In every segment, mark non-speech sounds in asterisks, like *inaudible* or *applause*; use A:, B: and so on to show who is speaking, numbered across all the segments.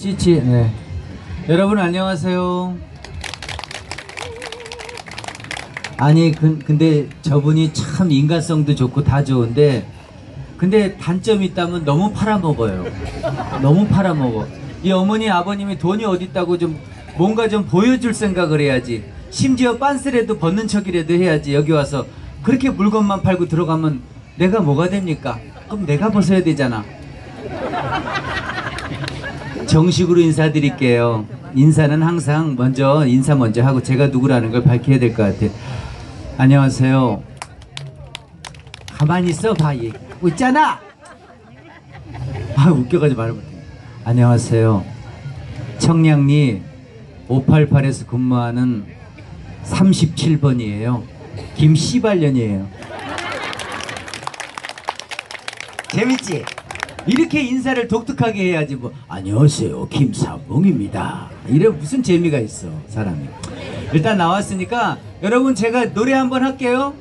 A: CC 네. 여러분 안녕하세요. 아니 근, 근데 저분이 참 인간성도 좋고 다 좋은데 근데 단점이 있다면 너무 팔아먹어요. 너무 팔아먹어. 이 어머니 아버님이 돈이 어디 있다고 좀 뭔가 좀 보여줄 생각을 해야지. 심지어 빤스라도 벗는 척이라도 해야지 여기 와서 그렇게 물건만 팔고 들어가면 내가 뭐가 됩니까? 그럼 내가 벗어야 되잖아. 정식으로 인사드릴게요. 인사는 항상 먼저 인사 먼저 하고 제가 누구라는 걸 밝혀야 될 것 같아요. 안녕하세요. 가만히 있어 봐 있잖아. 아 웃겨가지고 말을 못해. 안녕하세요. 청량리 588에서 근무하는 37번이에요. 김씨발년이에요. 재밌지? 이렇게 인사를 독특하게 해야지 뭐 안녕하세요 김삼봉입니다. 이래 무슨 재미가 있어 사람이. 일단 나왔으니까 여러분 제가 노래 한번 할게요.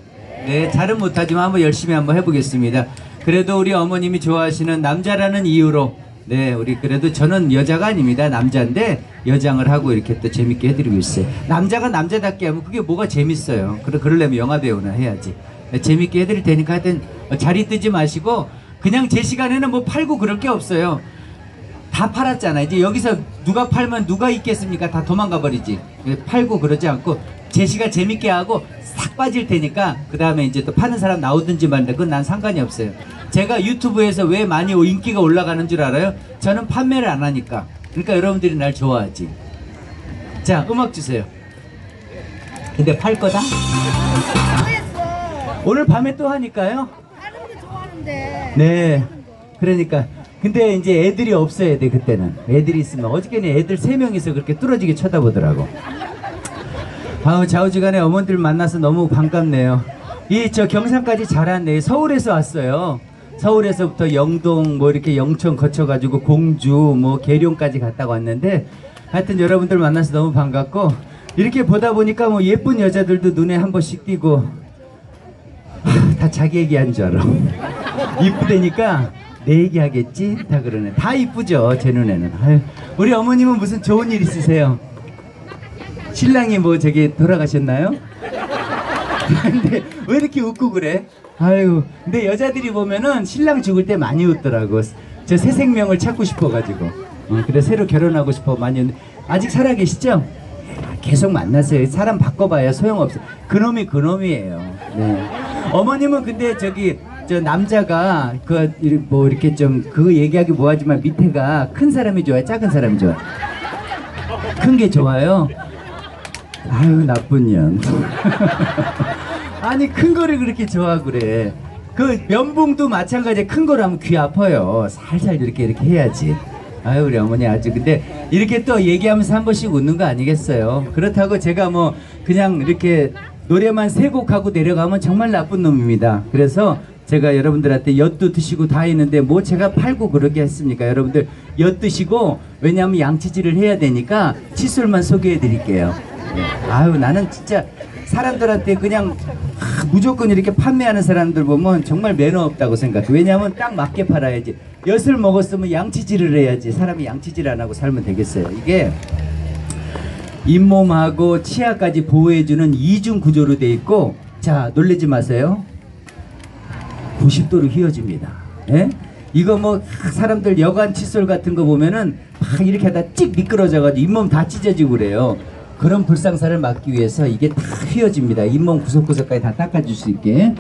A: 네 잘은 못하지만 한번 열심히 한번 해보겠습니다. 그래도 우리 어머님이 좋아하시는 남자라는 이유로 네 우리 그래도 저는 여자가 아닙니다. 남자인데 여장을 하고 이렇게 또 재밌게 해드리고 있어요. 남자가 남자답게 하면 그게 뭐가 재밌어요? 그러, 그러려면 영화배우나 해야지. 네, 재밌게 해드릴 테니까 하여튼 자리 뜨지 마시고 그냥 제 시간에는 뭐 팔고 그럴 게 없어요. 다 팔았잖아. 이제 여기서 누가 팔면 누가 있겠습니까? 다 도망가 버리지. 팔고 그러지 않고 제시가 재밌게 하고 싹 빠질 테니까 그 다음에 이제 또 파는 사람 나오든지 말든 그건 난 상관이 없어요. 제가 유튜브에서 왜 많이 인기가 올라가는 줄 알아요? 저는 판매를 안 하니까. 그러니까 여러분들이 날 좋아하지. 자, 음악 주세요. 근데 팔 거다? 오늘 밤에 또 하니까요. 네. 그러니까 근데 이제 애들이 없어야 돼 그때는 애들이 있으면 어저께는 애들 세 명이서 그렇게 뚫어지게 쳐다보더라고. 아우 좌우지간에 어머니들 만나서 너무 반갑네요. 이 저 경상까지 잘 왔네. 서울에서 왔어요. 서울에서부터 영동 뭐 이렇게 영천 거쳐가지고 공주 뭐 계룡까지 갔다 왔는데 하여튼 여러분들 만나서 너무 반갑고 이렇게 보다 보니까 뭐 예쁜 여자들도 눈에 한 번씩 띄고 하, 다 자기 얘기한 줄 알아. 이쁘다니까 내 얘기하겠지? 다 그러네. 다 이쁘죠, 제 눈에는. 아유, 우리 어머님은 무슨 좋은 일 있으세요? 신랑이 뭐 저기 돌아가셨나요? *laughs* 근데 왜 이렇게 웃고 그래? 아유, 근데 여자들이 보면은 신랑 죽을 때 많이 웃더라고. 저 새 생명을 찾고 싶어가지고. 어, 그래 새로 결혼하고 싶어 많이. 아직 살아 계시죠? 계속 만나세요. 사람 바꿔봐야 소용없어. 그놈이 그놈이에요. 네. 어머님은 근데 저기 저 남자가 그 뭐 이렇게 좀 그거 얘기하기 뭐하지만 밑에가 큰 사람이 좋아요, 작은 사람이 좋아요. 큰 게 좋아요. 아유 나쁜 년. *laughs* 아니 큰 거를 그렇게 좋아 그래. 그 면봉도 마찬가지에 큰 거라면 귀 아파요. 살살 이렇게 이렇게 해야지. 아유 우리 어머니 아주 근데 이렇게 또 얘기하면서 한 번씩 웃는 거 아니겠어요? 그렇다고 제가 뭐 그냥 이렇게 노래만 세 곡 하고 내려가면 정말 나쁜 놈입니다. 그래서 제가 여러분들한테 엿도 드시고 다 했는데 뭐 제가 팔고 그러게 했습니까? 여러분들 엿 드시고 왜냐하면 양치질을 해야 되니까 칫솔만 소개해 드릴게요. 네. 아유 나는 진짜 사람들한테 그냥 아, 무조건 이렇게 판매하는 사람들 보면 정말 매너 없다고 생각해. 왜냐하면 딱 맞게 팔아야지. 엿을 먹었으면 양치질을 해야지. 사람이 양치질 안 하고 살면 되겠어요. 이게 잇몸하고 치아까지 보호해주는 이중 구조로 돼 있고 자 놀라지 마세요. 90도로 휘어집니다. 예? 이거 뭐 사람들 여관 칫솔 같은 거 보면은 막 이렇게 하다 찍 미끄러져가지고 잇몸 다 찢어지고 그래요. 그런 불상사를 막기 위해서 이게 다 휘어집니다. 잇몸 구석구석까지 다 닦아줄 수 있게.